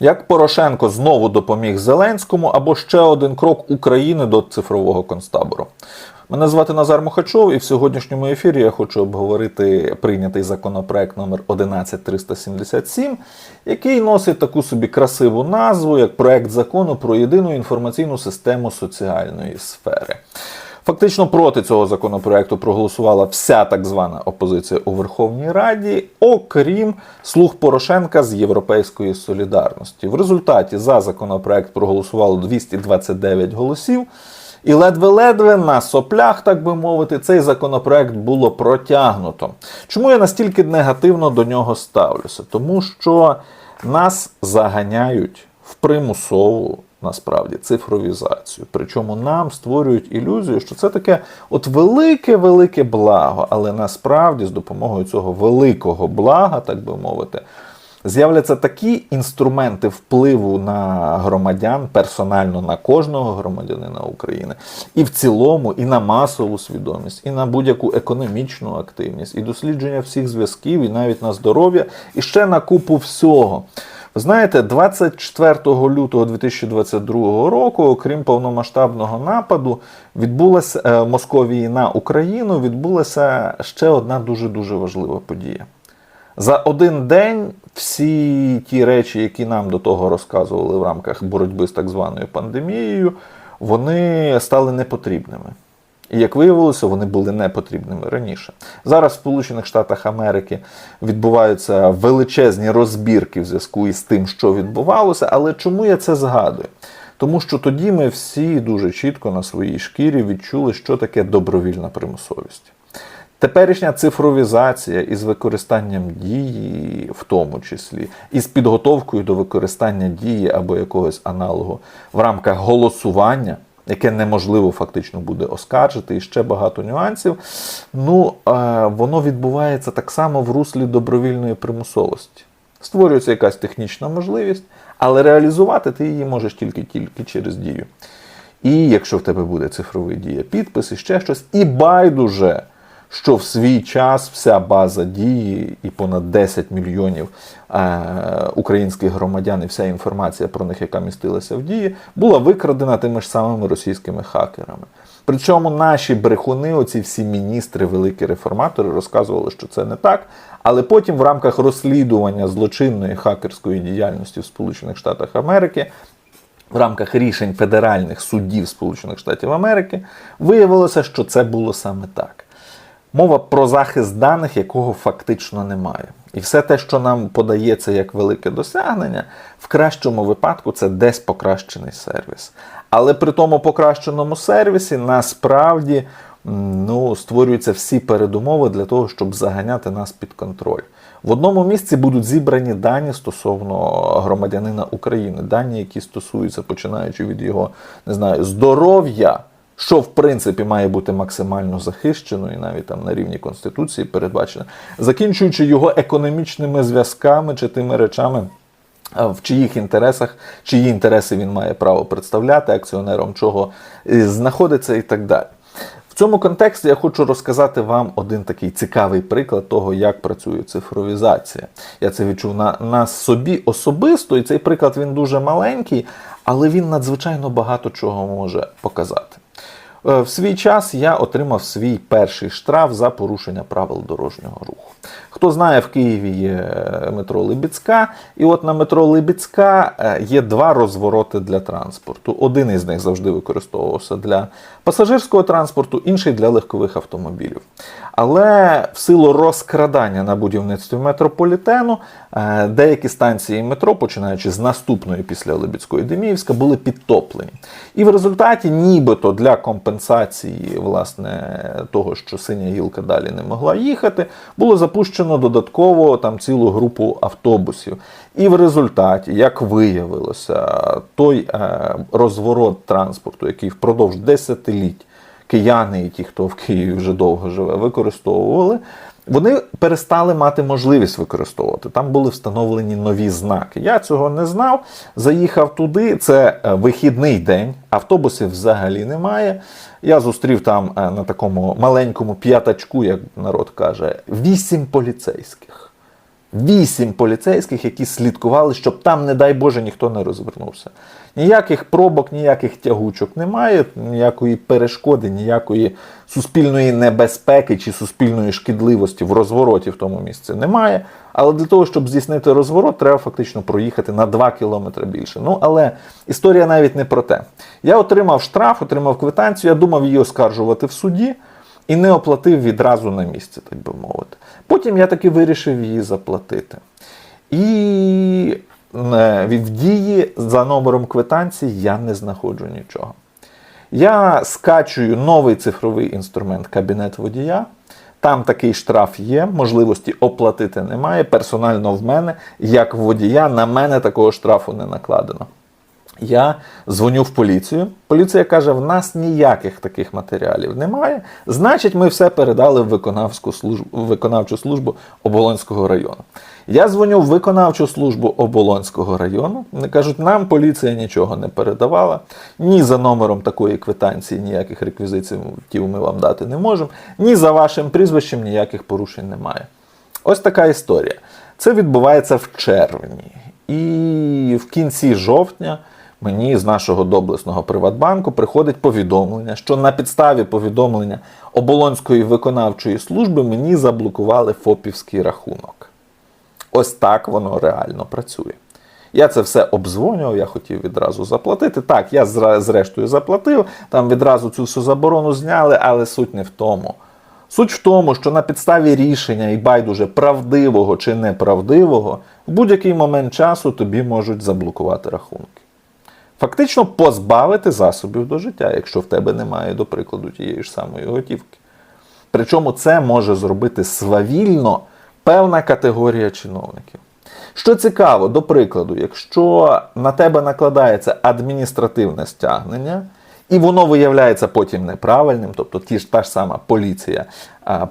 Як Порошенко знову допоміг Зеленському або ще один крок України до цифрового концтабору. Мене звати Назар Мухачов, і в сьогоднішньому ефірі я хочу обговорити прийнятий законопроект номер 11377, який носить таку собі красиву назву як проект закону про єдину інформаційну систему соціальної сфери. Фактично проти цього законопроекту проголосувала вся так звана опозиція у Верховній Раді, окрім слуг Порошенка з Європейської солідарності. В результаті за законопроект проголосувало 229 голосів. І ледве-ледве на соплях, так би мовити, цей законопроект було протягнуто. Чому я настільки негативно до нього ставлюся? Тому що нас заганяють в примусову насправді цифровізацію. Причому нам створюють ілюзію, що це таке от велике-велике благо, але насправді з допомогою цього великого блага, так би мовити, з'являться такі інструменти впливу на громадян, персонально на кожного громадянина України, і в цілому, і на масову свідомість, і на будь-яку економічну активність, і дослідження всіх зв'язків, і навіть на здоров'я, і ще на купу всього. Знаєте, 24 лютого 2022 року, окрім повномасштабного нападу, відбулася е, Московії на Україну, відбулася ще одна дуже дуже важлива подія. За один день всі ті речі, які нам до того розказували в рамках боротьби з так званою пандемією, вони стали непотрібними. І як виявилося, вони були непотрібними раніше. Зараз в Сполучених Штатах Америки відбуваються величезні розбірки в зв'язку із тим, що відбувалося. Але чому я це згадую? Тому що тоді ми всі дуже чітко на своїй шкірі відчули, що таке добровільна примусовість. Теперішня цифровізація із використанням дії, в тому числі, із підготовкою до використання дії або якогось аналогу в рамках голосування, яке неможливо фактично буде оскаржити, і ще багато нюансів. Ну, е, воно відбувається так само в руслі добровільної примусовості. Створюється якась технічна можливість, але реалізувати ти її можеш тільки тільки через дію. І якщо в тебе буде цифровий дія, підпис і ще щось, і байдуже що в свій час вся база дії і понад 10 мільйонів е, українських громадян, і вся інформація про них, яка містилася в дії, була викрадена тими ж самими російськими хакерами. Причому наші брехуни, оці всі міністри, великі реформатори, розказували, що це не так. Але потім, в рамках розслідування злочинної хакерської діяльності в Сполучених Штатах Америки, в рамках рішень федеральних суддів Сполучених Штатів Америки, виявилося, що це було саме так. Мова про захист даних, якого фактично немає. І все те, що нам подається як велике досягнення, в кращому випадку це десь покращений сервіс. Але при тому покращеному сервісі насправді ну, створюються всі передумови для того, щоб заганяти нас під контроль. В одному місці будуть зібрані дані стосовно громадянина України, дані, які стосуються, починаючи від його не знаю, здоров'я що в принципі має бути максимально захищено, і навіть там на рівні Конституції передбачено, закінчуючи його економічними зв'язками чи тими речами. В чиїх інтересах, чиї інтереси він має право представляти, акціонером чого знаходиться і так далі. В цьому контексті я хочу розказати вам один такий цікавий приклад того, як працює цифровізація. Я це відчув на, на собі особисто, і цей приклад він дуже маленький, але він надзвичайно багато чого може показати. Е, в свій час я отримав свій перший штраф за порушення правил дорожнього руху. Хто знає, в Києві є е, метро Либіцька, і от на метро Либіцька е, є два розвороти для транспорту. Один із них завжди використовувався для пасажирського транспорту, інший для легкових автомобілів. Але в силу розкрадання на будівництві метрополітену деякі станції метро, починаючи з наступної після Либіцької Деміївська, були підтоплені. І в результаті, нібито для компенсації власне того, що синя гілка далі не могла їхати, було запущено додатково там цілу групу автобусів. І в результаті, як виявилося, той е, розворот транспорту, який впродовж десятиліть кияни і ті, хто в Києві вже довго живе, використовували. Вони перестали мати можливість використовувати. Там були встановлені нові знаки. Я цього не знав. Заїхав туди. Це е, вихідний день, автобусів взагалі немає. Я зустрів там е, на такому маленькому п'ятачку, як народ каже, вісім поліцейських. Вісім поліцейських, які слідкували, щоб там, не дай Боже, ніхто не розвернувся. Ніяких пробок, ніяких тягучок немає, ніякої перешкоди, ніякої суспільної небезпеки чи суспільної шкідливості в розвороті в тому місці немає. Але для того, щоб здійснити розворот, треба фактично проїхати на 2 кілометри більше. Ну, але історія навіть не про те. Я отримав штраф, отримав квитанцію, я думав її оскаржувати в суді і не оплатив відразу на місці, так би мовити. Потім я таки вирішив її заплатити. І е, в дії за номером квитанції я не знаходжу нічого. Я скачую новий цифровий інструмент кабінет водія. Там такий штраф є, можливості оплатити немає. Персонально в мене, як водія, на мене такого штрафу не накладено. Я дзвоню в поліцію. Поліція каже: в нас ніяких таких матеріалів немає. Значить, ми все передали в виконавську службу, в виконавчу службу Оболонського району. Я дзвоню в виконавчу службу Оболонського району. Вони кажуть, нам поліція нічого не передавала. Ні за номером такої квитанції ніяких реквізитів ми вам дати не можемо, ні за вашим прізвищем ніяких порушень немає. Ось така історія. Це відбувається в червні. І в кінці жовтня мені з нашого доблесного Приватбанку приходить повідомлення, що на підставі повідомлення Оболонської виконавчої служби мені заблокували ФОПівський рахунок. Ось так воно реально працює. Я це все обдзвонював, я хотів відразу заплатити. Так, я зрештою заплатив, там відразу цю всю заборону зняли, але суть не в тому. Суть в тому, що на підставі рішення і байдуже правдивого чи неправдивого, в будь-який момент часу тобі можуть заблокувати рахунки. Фактично позбавити засобів до життя, якщо в тебе немає, до прикладу, тієї ж самої готівки. Причому це може зробити свавільно певна категорія чиновників. Що цікаво, до прикладу, якщо на тебе накладається адміністративне стягнення, і воно виявляється потім неправильним, тобто ті ж та ж сама поліція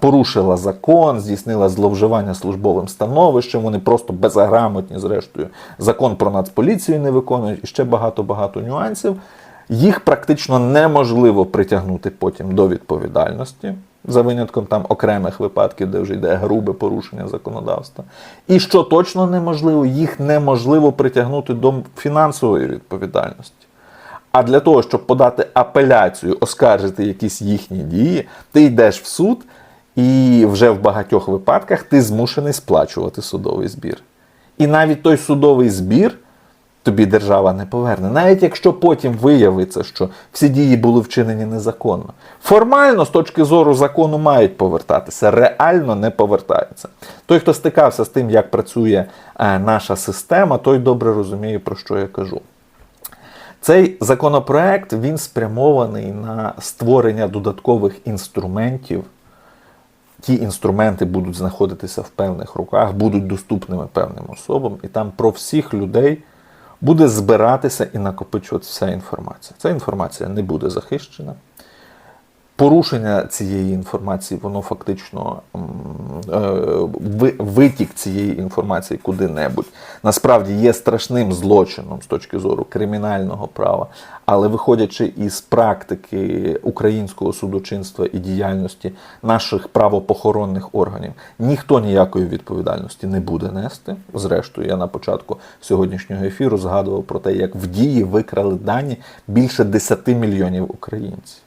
порушила закон, здійснила зловживання службовим становищем, вони просто безграмотні, зрештою, закон про нацполіцію не виконують і ще багато-багато нюансів. Їх практично неможливо притягнути потім до відповідальності, за винятком там окремих випадків, де вже йде грубе порушення законодавства. І що точно неможливо, їх неможливо притягнути до фінансової відповідальності. А для того, щоб подати апеляцію, оскаржити якісь їхні дії, ти йдеш в суд, і вже в багатьох випадках ти змушений сплачувати судовий збір. І навіть той судовий збір тобі держава не поверне. Навіть якщо потім виявиться, що всі дії були вчинені незаконно. Формально, з точки зору закону, мають повертатися, реально не повертаються. Той, хто стикався з тим, як працює е, наша система, той добре розуміє, про що я кажу. Цей законопроект він спрямований на створення додаткових інструментів. Ті інструменти будуть знаходитися в певних руках, будуть доступними певним особам, і там про всіх людей буде збиратися і накопичуватися вся інформація. Ця інформація не буде захищена. Порушення цієї інформації, воно фактично е, ви- витік цієї інформації куди-небудь, насправді є страшним злочином з точки зору кримінального права. Але виходячи із практики українського судочинства і діяльності наших правопохоронних органів, ніхто ніякої відповідальності не буде нести. Зрештою, я на початку сьогоднішнього ефіру згадував про те, як в дії викрали дані більше 10 мільйонів українців.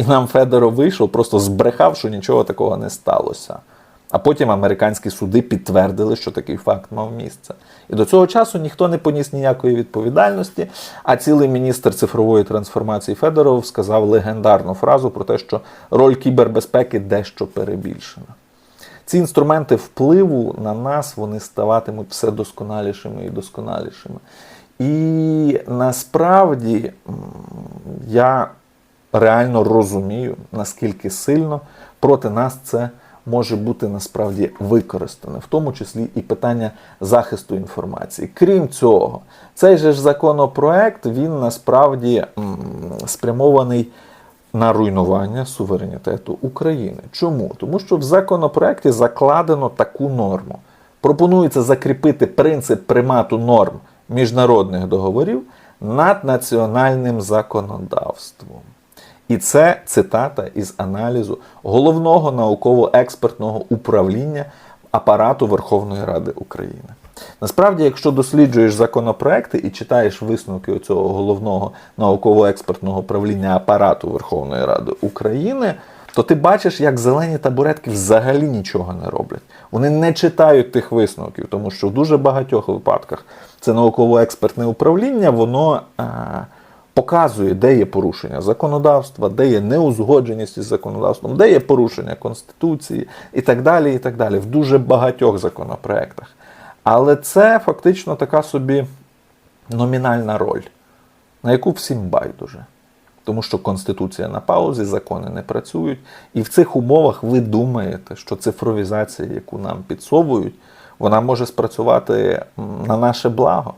І нам Федоров вийшов, просто збрехав, що нічого такого не сталося. А потім американські суди підтвердили, що такий факт мав місце. І до цього часу ніхто не поніс ніякої відповідальності. А цілий міністр цифрової трансформації Федоров сказав легендарну фразу про те, що роль кібербезпеки дещо перебільшена. Ці інструменти впливу на нас вони ставатимуть все досконалішими і досконалішими. І насправді я реально розумію, наскільки сильно проти нас це може бути насправді використане, в тому числі і питання захисту інформації. Крім цього, цей же ж законопроект він насправді м, спрямований на руйнування суверенітету України. Чому? Тому що в законопроекті закладено таку норму. Пропонується закріпити принцип примату норм міжнародних договорів над національним законодавством. І це цитата із аналізу головного науково-експертного управління апарату Верховної Ради України. Насправді, якщо досліджуєш законопроекти і читаєш висновки цього головного науково-експертного правління апарату Верховної Ради України, то ти бачиш, як зелені табуретки взагалі нічого не роблять. Вони не читають тих висновків, тому що в дуже багатьох випадках це науково-експертне управління, воно е, показує, де є порушення законодавства, де є неузгодженість із законодавством, де є порушення Конституції і так далі. і так далі, В дуже багатьох законопроектах. Але це фактично така собі номінальна роль, на яку всім байдуже. Тому що Конституція на паузі, закони не працюють. І в цих умовах ви думаєте, що цифровізація, яку нам підсовують, вона може спрацювати на наше благо?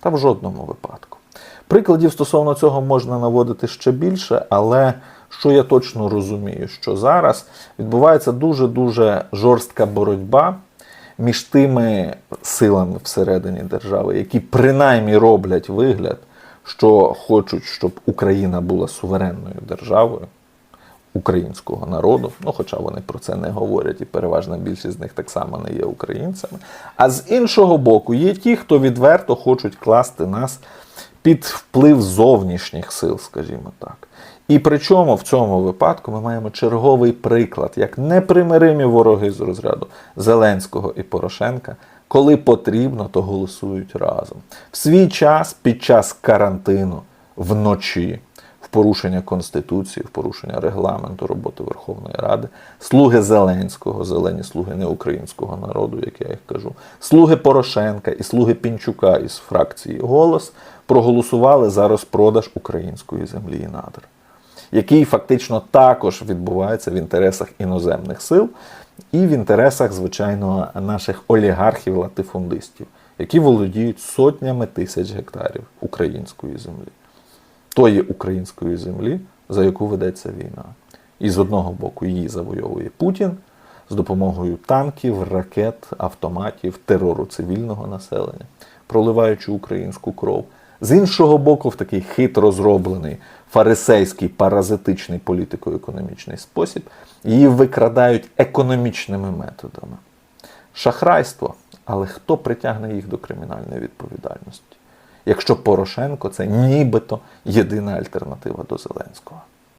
Та в жодному випадку. Прикладів стосовно цього можна наводити ще більше, але що я точно розумію, що зараз відбувається дуже-дуже жорстка боротьба між тими силами всередині держави, які принаймні роблять вигляд, що хочуть, щоб Україна була суверенною державою українського народу. Ну, хоча вони про це не говорять, і переважна більшість з них так само не є українцями. А з іншого боку, є ті, хто відверто хочуть класти нас під вплив зовнішніх сил, скажімо так. І причому в цьому випадку ми маємо черговий приклад, як непримиримі вороги з розряду Зеленського і Порошенка, коли потрібно, то голосують разом. В свій час, під час карантину, вночі, в порушення Конституції, в порушення регламенту роботи Верховної Ради, слуги Зеленського, зелені слуги не українського народу, як я їх кажу, слуги Порошенка і слуги Пінчука із фракції Голос проголосували за розпродаж української землі і надр який фактично також відбувається в інтересах іноземних сил і в інтересах, звичайно, наших олігархів-латифундистів, які володіють сотнями тисяч гектарів української землі, тої української землі, за яку ведеться війна. І з одного боку її завойовує Путін з допомогою танків, ракет, автоматів, терору цивільного населення, проливаючи українську кров. З іншого боку, в такий хитро зроблений фарисейський паразитичний політико-економічний спосіб, її викрадають економічними методами. Шахрайство, але хто притягне їх до кримінальної відповідальності? Якщо Порошенко це нібито єдина альтернатива до Зеленського.